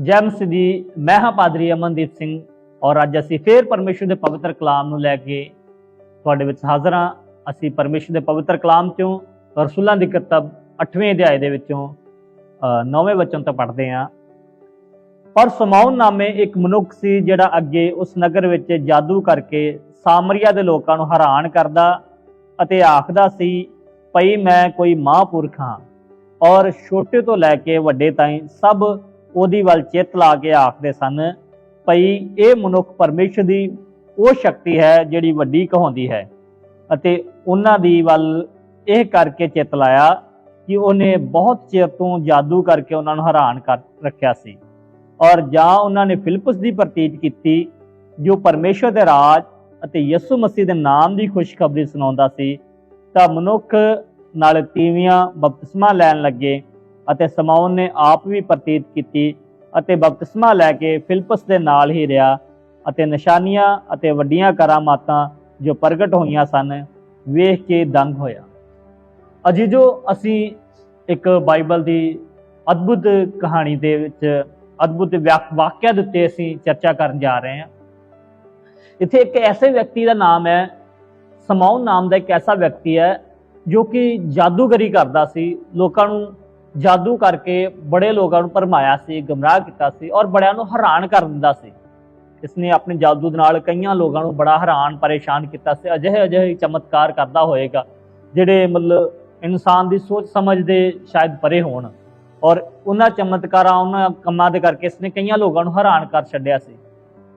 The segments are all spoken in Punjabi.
ਜੈ ਮਸੀਹ ਦੀ ਮੈਂ ਹਾਂ ਪਾਦਰੀ ਅਮਨਦੀਪ ਸਿੰਘ ਔਰ ਅੱਜ ਅਸੀਂ ਫੇਰ ਪਰਮੇਸ਼ਰ ਦੇ ਪਵਿੱਤਰ ਕਲਾਮ ਨੂੰ ਲੈ ਕੇ ਤੁਹਾਡੇ ਵਿੱਚ ਹਾਜ਼ਰ ਹਾਂ। ਅਸੀਂ ਪਰਮੇਸ਼ਰ ਦੇ ਪਵਿੱਤਰ ਕਲਾਮ ਚੋਂ ਰਸੂਲਾਂ ਦੀ ਕਿਤਾਬ 8ਵੇਂ ਅਧਿਆਏ ਦੇ ਵਿੱਚੋਂ 9ਵੇਂ ਵਚਨ ਤੋਂ ਪੜ੍ਹਦੇ ਹਾਂ। ਪਰ ਸਮਾਉਨ ਨਾਮੇ ਇੱਕ ਮਨੁੱਖ ਸੀ ਜਿਹੜਾ ਅੱਗੇ ਉਸ ਨਗਰ ਵਿੱਚ ਜਾਦੂ ਕਰਕੇ ਸਾਮਰੀਆ ਦੇ ਲੋਕਾਂ ਨੂੰ ਹੈਰਾਨ ਕਰਦਾ ਅਤੇ ਆਖਦਾ ਸੀ, ਭਈ ਮੈਂ ਕੋਈ ਮਹਾਂਪੁਰਖ ਹਾਂ ਔਰ ਛੋਟੇ ਤੋਂ ਲੈ ਕੇ ਵੱਡੇ ਤਾਈਂ ਸਭ ਉਹਦੀ ਵੱਲ ਚਿੱਤ ਲਾ ਕੇ ਆਖਦੇ ਸਨ, ਭਈ ਇਹ ਮਨੁੱਖ ਪਰਮੇਸ਼ਰ ਦੀ ਉਹ ਸ਼ਕਤੀ ਹੈ ਜਿਹੜੀ ਵੱਡੀ ਕਹਾਉਂਦੀ ਹੈ। ਅਤੇ ਉਹਨਾਂ ਦੀ ਵੱਲ ਇਹ ਕਰਕੇ ਚਿੱਤ ਲਾਇਆ ਕਿ ਉਹਨੇ ਬਹੁਤ ਚਿਰ ਤੋਂ ਜਾਦੂ ਕਰਕੇ ਉਹਨਾਂ ਨੂੰ ਹੈਰਾਨ ਕਰ ਰੱਖਿਆ ਸੀ। ਔਰ ਜਾਂ ਉਹਨਾਂ ਨੇ ਫਿਲਿਪਸ ਦੀ ਪ੍ਰਤੀਤ ਕੀਤੀ, ਜੋ ਪਰਮੇਸ਼ਰ ਦੇ ਰਾਜ ਅਤੇ ਯਿਸੂ ਮਸੀਹ ਦੇ ਨਾਮ ਦੀ ਖੁਸ਼ਖਬਰੀ ਸੁਣਾਉਂਦਾ ਸੀ, ਤਾਂ ਮਨੁੱਖ ਨਾਲ ਤੀਵੀਆਂ ਬਪਤਿਸਮਾ ਲੈਣ ਲੱਗੇ ਅਤੇ ਸਮਾਉਨ ਨੇ ਆਪ ਵੀ ਪ੍ਰਤੀਤ ਕੀਤੀ ਅਤੇ ਬਪਤਿਸਮਾ ਲੈ ਕੇ ਫਿਲਪਸ ਦੇ ਨਾਲ ਹੀ ਰਿਹਾ ਅਤੇ ਨਿਸ਼ਾਨੀਆਂ ਅਤੇ ਵੱਡੀਆਂ ਕਰਾਮਾਤਾਂ ਜੋ ਪ੍ਰਗਟ ਹੋਈਆਂ ਸਨ ਵੇਖ ਕੇ ਦੰਗ ਹੋਇਆ। ਅਜੀਜੋ, ਅਸੀਂ ਇੱਕ ਬਾਈਬਲ ਦੀ ਅਦਭੁਤ ਕਹਾਣੀ ਦੇ ਵਿੱਚ ਅਦਭੁਤ ਵਿਆਕ- ਵਾਕਿਆ ਦੇ ਉੱਤੇ ਅਸੀਂ ਚਰਚਾ ਕਰਨ ਜਾ ਰਹੇ ਹਾਂ। ਇੱਥੇ ਇੱਕ ਐਸੇ ਵਿਅਕਤੀ ਦਾ ਨਾਮ ਹੈ, ਸਮਾਉਨ ਨਾਮ ਦਾ ਇੱਕ ਐਸਾ ਵਿਅਕਤੀ ਹੈ ਜੋ ਕਿ ਜਾਦੂਗਰੀ ਕਰਦਾ ਸੀ, ਲੋਕਾਂ ਨੂੰ ਜਾਦੂ ਕਰਕੇ ਬੜੇ ਲੋਕਾਂ ਨੂੰ ਭਰਮਾਇਆ ਸੀ, ਗਮਰਾਹ ਕੀਤਾ ਸੀ ਔਰ ਬੜਿਆਂ ਨੂੰ ਹੈਰਾਨ ਕਰ ਦਿੰਦਾ ਸੀ। ਇਸਨੇ ਆਪਣੇ ਜਾਦੂ ਦੇ ਨਾਲ ਕਈਆਂ ਲੋਕਾਂ ਨੂੰ ਬੜਾ ਹੈਰਾਨ, ਪਰੇਸ਼ਾਨ ਕੀਤਾ ਸੀ। ਅਜਿਹੇ ਅਜਿਹੇ ਚਮਤਕਾਰ ਕਰਦਾ ਹੋਏਗਾ, ਜਿਹੜੇ ਮਤਲਬ ਇਨਸਾਨ ਦੀ ਸੋਚ ਸਮਝ ਦੇ ਸ਼ਾਇਦ ਪਰੇ ਹੋਣ ਔਰ ਉਹਨਾਂ ਚਮਤਕਾਰਾਂ, ਉਹਨਾਂ ਕੰਮਾਂ ਦੇ ਕਰਕੇ ਇਸਨੇ ਕਈਆਂ ਲੋਕਾਂ ਨੂੰ ਹੈਰਾਨ ਕਰ ਛੱਡਿਆ ਸੀ।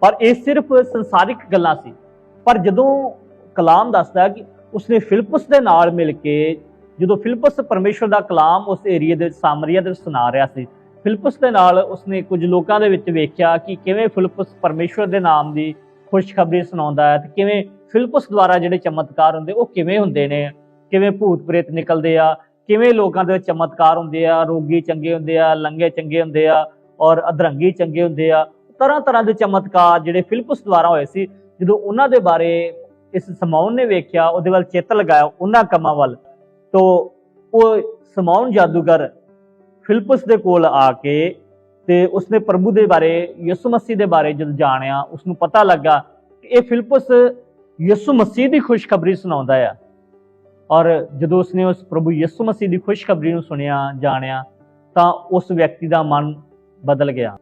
ਪਰ ਇਹ ਸਿਰਫ ਸੰਸਾਰਿਕ ਗੱਲਾਂ ਸੀ। ਪਰ ਜਦੋਂ ਕਲਾਮ ਦੱਸਦਾ ਕਿ ਉਸਨੇ ਫਿਲਪਸ ਦੇ ਨਾਲ ਮਿਲ ਕੇ ਜਦੋਂ ਫਿਲਪਸ ਪਰਮੇਸ਼ਵਰ ਦਾ ਕਲਾਮ ਉਸ ਏਰੀਆ ਦੇ ਵਿੱਚ ਸਾਮਰੀਆ ਦੇ ਵਿੱਚ ਸੁਣਾ ਰਿਹਾ ਸੀ, ਫਿਲਪਸ ਦੇ ਨਾਲ ਉਸਨੇ ਕੁਝ ਲੋਕਾਂ ਦੇ ਵਿੱਚ ਵੇਖਿਆ ਕਿ ਕਿਵੇਂ ਫਿਲਪਸ ਪਰਮੇਸ਼ਵਰ ਦੇ ਨਾਮ ਦੀ ਖੁਸ਼ਖਬਰੀ ਸੁਣਾਉਂਦਾ ਹੈ ਤੇ ਕਿਵੇਂ ਫਿਲਿਪਸ ਦੁਆਰਾ ਜਿਹੜੇ ਚਮਤਕਾਰ ਹੁੰਦੇ ਉਹ ਕਿਵੇਂ ਹੁੰਦੇ ਨੇ, ਕਿਵੇਂ ਭੂਤ ਪ੍ਰੇਤ ਨਿਕਲਦੇ ਆ, ਕਿਵੇਂ ਲੋਕਾਂ ਦੇ ਚਮਤਕਾਰ ਹੁੰਦੇ ਆ, ਰੋਗੀ ਚੰਗੇ ਹੁੰਦੇ ਆ ਲੰਗੇ ਚੰਗੇ ਹੁੰਦੇ ਆ ਔਰ ਅਧਰੰਗੀ ਚੰਗੇ ਹੁੰਦੇ ਆ ਤਰ੍ਹਾਂ ਤਰ੍ਹਾਂ ਦੇ ਚਮਤਕਾਰ ਜਿਹੜੇ ਫਿਲਿਪਸ ਦੁਆਰਾ ਹੋਏ ਸੀ, ਜਦੋਂ ਉਹਨਾਂ ਦੇ ਬਾਰੇ ਇਸ ਸਮਾਉਨ ਨੇ ਵੇਖਿਆ, ਉਹਦੇ ਵੱਲ ਚੇਤ ਲਗਾਇਆ, ਉਹਨਾਂ ਕੰਮਾਂ ਵੱਲ। ਤੋਂ ਉਹ ਸਮਾਉਨ ਜਾਦੂਗਰ ਫਿਲਪਸ ਦੇ ਕੋਲ ਆ ਕੇ ਤੇ ਉਸਨੇ ਪ੍ਰਭੂ ਦੇ ਬਾਰੇ, ਯਿਸੂ ਮਸੀਹ ਦੇ ਬਾਰੇ ਜਦ ਜਾਣਿਆ ਉਸ ਨੂੰ ਪਤਾ ਲੱਗਾ ਕਿ ਇਹ ਫਿਲਪਸ ਯਿਸੂ ਮਸੀਹ ਦੀ ਖੁਸ਼ਖਬਰੀ ਸੁਣਾਉਂਦਾ ਆ। ਔਰ ਜਦੋਂ ਉਸਨੇ ਉਸ ਪ੍ਰਭੂ ਯਿਸੂ ਮਸੀਹ ਦੀ ਖੁਸ਼ਖਬਰੀ ਨੂੰ ਸੁਣਿਆ, ਜਾਣਿਆ, ਤਾਂ ਉਸ ਵਿਅਕਤੀ ਦਾ ਮਨ ਬਦਲ ਗਿਆ।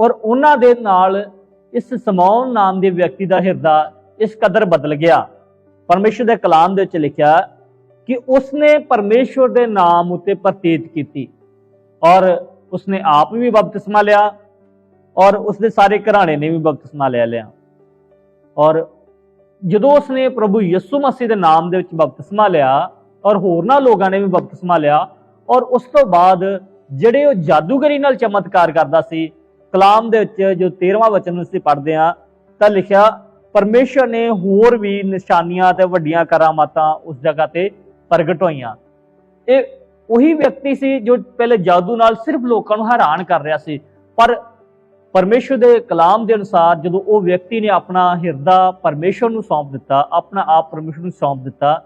ਔਰ ਉਹਨਾਂ ਦੇ ਨਾਲ ਇਸ ਸਮੌਨ ਨਾਮ ਦੇ ਵਿਅਕਤੀ ਦਾ ਹਿਰਦਾ ਇਸ ਕਦਰ ਬਦਲ ਗਿਆ। ਪਰਮੇਸ਼ਰ ਦੇ ਕਲਾਮ ਦੇ ਵਿੱਚ ਲਿਖਿਆ ਕਿ ਉਸਨੇ ਪਰਮੇਸ਼ਰ ਦੇ ਨਾਮ ਉਤੇ ਪ੍ਰਤੀਤ ਕੀਤੀ। ਔਰ ਉਸਨੇ ਆਪ ਵੀ ਬਪਤਿਸਮਾ ਲਿਆ ਔਰ ਉਸਦੇ ਸਾਰੇ ਘਰਾਣੇ ਨੇ ਵੀ ਬਪਤਿਸਮਾ ਲੈ ਲਿਆ। ਔਰ ਜਦੋਂ ਉਸਨੇ ਪ੍ਰਭੂ ਯਿਸੂ ਮਸੀਹ ਦੇ ਨਾਮ ਦੇ ਵਿੱਚ ਬਪਤਿਸਮਾ ਲਿਆ ਔਰ ਹੋਰਨਾਂ ਲੋਕਾਂ ਨੇ ਵੀ ਬਪਤਿਸਮਾ ਲਿਆ ਔਰ ਉਸ ਤੋਂ ਬਾਅਦ ਜਿਹੜੇ ਉਹ ਜਾਦੂਗਰੀ ਨਾਲ ਚਮਤਕਾਰ ਕਰਦਾ ਸੀ, ਕਲਾਮ ਦੇ ਵਿੱਚ ਜੋ 13ਵਾਂ ਵਚਨ ਅਸੀਂ ਪੜ੍ਹਦੇ ਹਾਂ, ਤਾਂ ਲਿਖਿਆ ਪਰਮੇਸ਼ਰ ਨੇ ਹੋਰ ਵੀ ਨਿਸ਼ਾਨੀਆਂ ਤੇ ਵੱਡੀਆਂ ਕਰਾਮਾਤਾਂ ਉਸ ਜਗ੍ਹਾ ਤੇ ਪ੍ਰਗਟ ਹੋਈਆਂ। ਇਹ ਉਹੀ ਵਿਅਕਤੀ ਸੀ ਜੋ ਪਹਿਲੇ ਜਾਦੂ ਨਾਲ ਸਿਰਫ ਲੋਕਾਂ ਨੂੰ ਹੈਰਾਨ ਕਰ ਰਿਹਾ ਸੀ। ਪਰ ਪਰਮੇਸ਼ਰ ਦੇ ਕਲਾਮ ਦੇ ਅਨੁਸਾਰ ਜਦੋਂ ਉਹ ਵਿਅਕਤੀ ਨੇ ਆਪਣਾ ਹਿਰਦਾ ਪਰਮੇਸ਼ਰ ਨੂੰ ਸੌਂਪ ਦਿੱਤਾ, ਆਪਣਾ ਆਪ ਪਰਮੇਸ਼ਰ ਨੂੰ ਸੌਂਪ ਦਿੱਤਾ,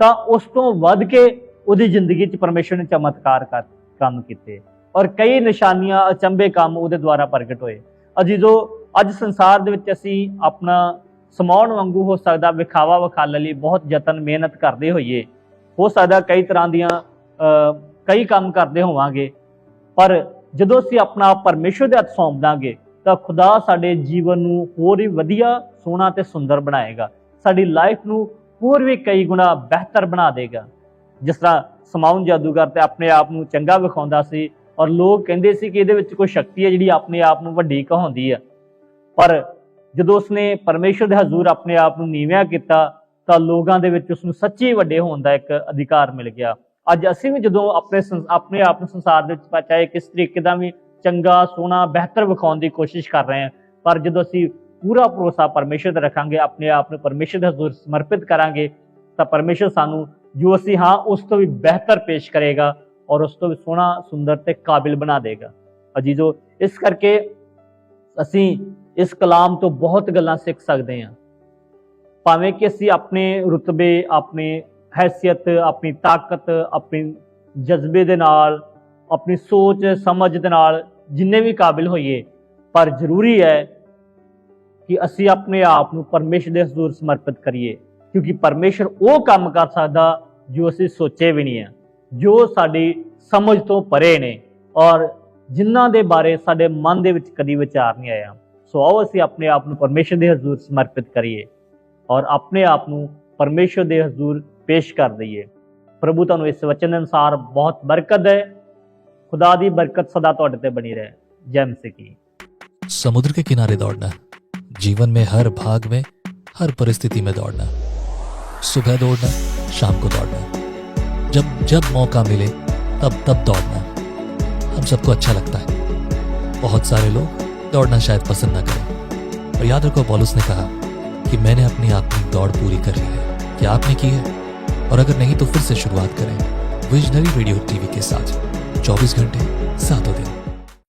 ਤਾਂ ਉਸ ਤੋਂ ਵੱਧ ਕੇ ਉਹਦੀ ਜ਼ਿੰਦਗੀ 'ਚ ਪਰਮੇਸ਼ਰ ਨੇ ਚਮਤਕਾਰ ਕਰ, ਕੰਮ ਕੀਤੇ। ਔਰ ਕਈ ਨਿਸ਼ਾਨੀਆਂ ਅਚੰਬੇ ਕੰਮ ਉਹਦੇ ਦੁਆਰਾ ਪ੍ਰਗਟ ਹੋਏ। ਅਜੀਜ਼ੋ ਅੱਜ ਸੰਸਾਰ ਦੇ ਵਿੱਚ ਅਸੀਂ ਆਪਣਾ ਸਮਾਉਣ ਵਾਂਗੂ ਹੋ ਸਕਦਾ, ਵਿਖਾਵਾ ਵਿਖਾਲ ਲਈ ਬਹੁਤ ਯਤਨ, ਮਿਹਨਤ ਕਰਦੇ ਹੋਈਏ ਹੋ ਸਕਦਾ ਕਈ ਤਰ੍ਹਾਂ ਦੀਆਂ ਕਈ ਕੰਮ ਕਰਦੇ ਹੋਵਾਂਗੇ। ਪਰ ਜਦੋਂ ਅਸੀਂ ਆਪਣਾ ਆਪ ਪਰਮੇਸ਼ਰ ਦੇ ਹੱਥ ਸੌਂਪ ਦਾਂਗੇ, ਤਾਂ ਖੁਦਾ ਸਾਡੇ ਜੀਵਨ ਨੂੰ ਹੋਰ ਹੀ ਵਧੀਆ, ਸੋਹਣਾ ਤੇ ਸੁੰਦਰ ਬਣਾਏਗਾ। ਸਾਡੀ ਲਾਈਫ ਨੂੰ ਹੋਰ ਵੀ ਕਈ ਗੁਣਾ ਬਿਹਤਰ ਬਣਾ ਦੇਗਾ। ਜਿਸ ਤਰ੍ਹਾਂ ਸਮਾਉਨ ਜਾਦੂਗਰ ਤੇ ਆਪਣੇ ਆਪ ਨੂੰ ਚੰਗਾ ਵਿਖਾਉਂਦਾ ਸੀ ਔਰ ਲੋਕ ਕਹਿੰਦੇ ਸੀ ਕਿ ਇਹਦੇ ਵਿੱਚ ਕੋਈ ਸ਼ਕਤੀ ਹੈ ਜਿਹੜੀ ਆਪਣੇ ਆਪ ਨੂੰ ਵੱਡੀ ਕਹਾਉਂਦੀ ਹੈ। ਪਰ ਜਦੋਂ ਉਸਨੇ ਪਰਮੇਸ਼ਰ ਦੇ ਹਜ਼ੂਰ ਆਪਣੇ ਆਪ ਨੂੰ ਨੀਵਿਆਂ ਕੀਤਾ ਤਾਂ ਲੋਕਾਂ ਦੇ ਵਿੱਚ ਉਸ ਨੂੰ ਸੱਚੀ ਵੱਡੇ ਹੋਣ ਦਾ ਇੱਕ ਅਧਿਕਾਰ ਮਿਲ ਗਿਆ। ਅੱਜ ਅਸੀਂ ਵੀ ਜਦੋਂ ਆਪਣੇ ਸੰਸ- ਆਪਣੇ ਆਪ ਨੂੰ ਸੰਸਾਰ ਦੇ ਵਿੱਚ ਚਾਹੇ ਕਿਸ ਤਰੀਕੇ ਦਾ ਵੀ ਚੰਗਾ, ਸੋਹਣਾ, ਬਿਹਤਰ ਵਿਖਾਉਣ ਦੀ ਕੋਸ਼ਿਸ਼ ਕਰ ਰਹੇ ਹਾਂ, ਪਰ ਜਦੋਂ ਅਸੀਂ ਪੂਰਾ ਭਰੋਸਾ ਪਰਮੇਸ਼ਰ ਤੇ ਰੱਖਾਂਗੇ, ਆਪਣੇ ਆਪ ਨੂੰ ਪਰਮੇਸ਼ਰ ਦੇ ਹਜ਼ੂਰ ਸਮਰਪਿਤ ਕਰਾਂਗੇ, ਤਾਂ ਪਰਮੇਸ਼ਰ ਸਾਨੂੰ ਜੋ ਅਸੀਂ ਹਾਂ, ਉਸ ਤੋਂ ਵੀ ਬਿਹਤਰ ਪੇਸ਼ ਕਰੇਗਾ ਔਰ ਉਸ ਤੋਂ ਵੀ ਸੋਹਣਾ, ਸੁੰਦਰ ਤੇ ਕਾਬਿਲ ਬਣਾ ਦੇਗਾ। ਅਜੀਜ਼ੋ, ਇਸ ਕਰਕੇ ਅਸੀਂ ਇਸ ਕਲਾਮ ਤੋਂ ਬਹੁਤ ਗੱਲਾਂ ਸਿੱਖ ਸਕਦੇ ਹਾਂ। ਭਾਵੇਂ ਕਿ ਅਸੀਂ ਆਪਣੇ ਰੁਤਬੇ, ਆਪਣੇ ਹੈਸੀਅਤ, ਆਪਣੀ ਤਾਕਤ, ਆਪਣੀ ਜਜ਼ਬੇ ਦੇ ਨਾਲ, ਆਪਣੀ ਸੋਚ, ਸਮਝ ਦੇ ਨਾਲ ਜਿੰਨੇ ਵੀ ਕਾਬਿਲ ਹੋਈਏ, ਪਰ ਜ਼ਰੂਰੀ ਹੈ ਕਿ ਅਸੀਂ ਆਪਣੇ ਆਪ ਨੂੰ ਪਰਮੇਸ਼ਰ ਦੇ ਹਜ਼ੂਰ ਸਮਰਪਿਤ ਕਰੀਏ, ਕਿਉਂਕਿ ਪਰਮੇਸ਼ਰ ਉਹ ਕੰਮ ਕਰ ਸਕਦਾ ਜੋ ਅਸੀਂ ਸੋਚੇ ਵੀ ਨਹੀਂ ਆ ਜੋ ਸਾਡੀ ਸਮਝ ਤੋਂ ਪਰੇ ਨੇ ਔਰ ਜਿਨ੍ਹਾਂ ਦੇ ਬਾਰੇ ਸਾਡੇ ਮਨ ਦੇ ਵਿੱਚ ਕਦੀ ਵਿਚਾਰ ਨਹੀਂ ਆਇਆ। ਸੋ ਆਓ ਅਸੀਂ ਆਪਣੇ ਆਪ ਨੂੰ ਪਰਮੇਸ਼ਰ ਦੇ ਹਜ਼ੂਰ ਸਮਰਪਿਤ ਕਰੀਏ। ਔਰ ਆਪਣੇ ਆਪ ਨੂੰ ਪਰਮੇਸ਼ਰ ਦੇ ਹਜ਼ੂਰ ਪੇਸ਼ ਕਰ ਦਈਏ ਪ੍ਰਭੂ ਤੁਹਾਨੂੰ ਇਸ ਵਚਨ ਦੇ ਅਨੁਸਾਰ ਬਹੁਤ ਬਰਕਤ ਹੈ ਖੁਦਾ ਦੀ ਬਰਕਤ ਸਦਾ ਤੁਹਾਡੇ ਤੇ ਬਣੀ ਰਹੇ ਜੈ ਮਸੀਹ ਕੀ समुद्र के किनारे दौड़ना जीवन में हर भाग में हर परिस्थिति में दौड़ना सुबह दौड़ना शाम को दौड़ना जब जब मौका मिले तब तब दौड़ना हम सबको अच्छा लगता है बहुत सारे लोग दौड़ना शायद पसंद ना करें और याद रखो पॉलुस ने कहा कि मैंने अपनी आत्मिक दौड़ पूरी कर ली है क्या आपने की है और अगर नहीं तो फिर से शुरुआत करें विजनरी रेडियो टीवी के साथ 24 घंटे सातों दिन